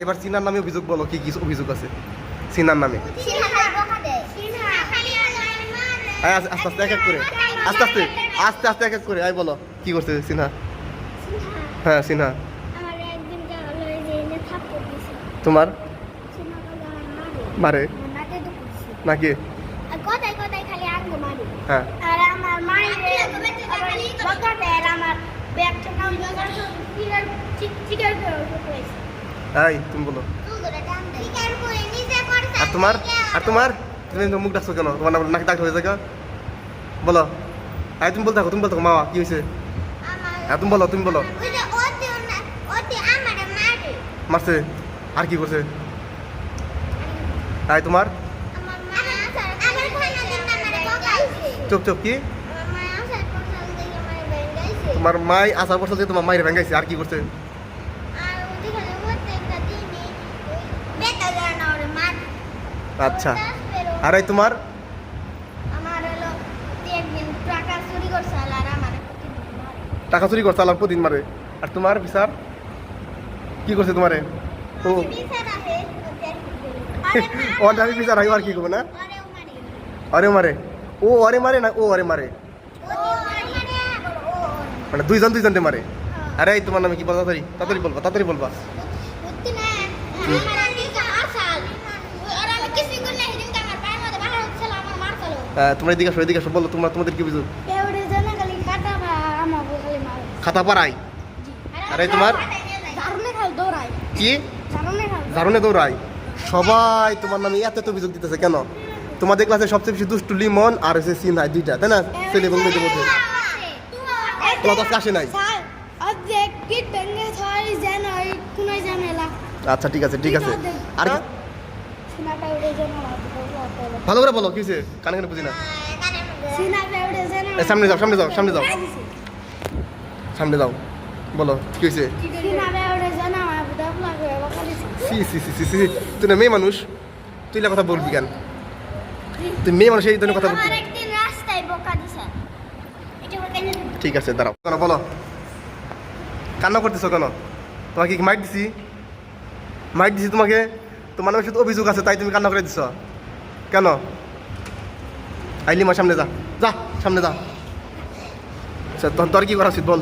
এবার সিনার নামে অভিযোগ বলো কি কি অভিযোগ আছে সিনার নামে আস্তে আস্তে আস্তে এক এক করে আস্তে আস্তে আস্তে আস্তে এক এক করে আয় বলো কি করছে সিনহা হ্যাঁ সিনহা তোমার মারে নাকে হ্যাঁ আমার এই তুমি বলো। আর তোমার? আর তোমার? তুমি মুখ ডাকছো কেন? তোমার নাকি ডাক্তার হয়েছে বলো। আয় তুমি বলতে থাকো তুমি বলতে থাকো মামা কি হয়েছে? হ্যাঁ তুমি বলো তুমি বলো। মারছে। আর কি করছে? আয় তোমার? চুপ চুপ কি? পর তোমার মাই আসার বছর তোমার মায়ের ভেঙাইছে আর কি করছে? আচ্ছা। আর এই তোমার? টাকা চুরি করছে আর আলার প্রতিদিন মারে। আর তোমার বিচার? কি করছে তোমারে? ও। আর করি? আমি বিচার হয় আর কি করবে না? অরে মারে। ও অরে মারে না ও অরে মারে? মানে দুইজন দুইজনকে মারে। আরে এই তোমার নামে কি বলবা তাড়াতাড়ি? তাড়াতাড়ি বলবা তাড়াতাড়ি বলবা বুঝতি না আমার আগে আসাল আর আমি কিছু করলে সেদিন আমার পায়ের মধ্যে বাহার হচ্ছিল আমার মারছিল আহ, তোমরা এদিকে আসো এদিকে আসো বলো তোমরা তোমাদের কি বুঝো? খাতা পাড়াই আরে তোমার? কি? ধারণে দৌড়াই সবাই তোমার নামে এত অভিযোগ দিতেছে কেন? তোমাদের ক্লাসে সবচেয়ে বেশি দুষ্টু লিমন আর হচ্ছে সিনহাই দুইটা তাই না? ছেলে এবং মেয়েদের মধ্যে। তোমার কাছে আসে নাই? আচ্ছা ঠিক আছে ঠিক আছে। আর যেন ভালো করে বলো কি হয়েছে? কানে কানে বুঝি না। যেন সামনে যাও সামনে যাও সামনে যাও। সামনে যাও। বলো কি হয়েছে? সিনাটা উড়ে যেন আমার বুধা ফুলা সি সি সি সি সি তুই না মেয়ে মানুষ তুই কথা বলবি কেন? তুই মেয়ে মানুষ এই ধরনের কথা বলবি ঠিক আছে দাঁড়াও। কেন বলো। কান্না করতেছো কেন? তোমাকে কি মাইট দিছি? মাইট দিছি তোমাকে? তোমার নামে শুধু অভিযোগ আছে, তাই তুমি কান্না করে দিছ। কেন? আইলি মা সামনে যা। যা, সামনে যা। আচ্ছা তোর তোর কি করা উচিত, বল।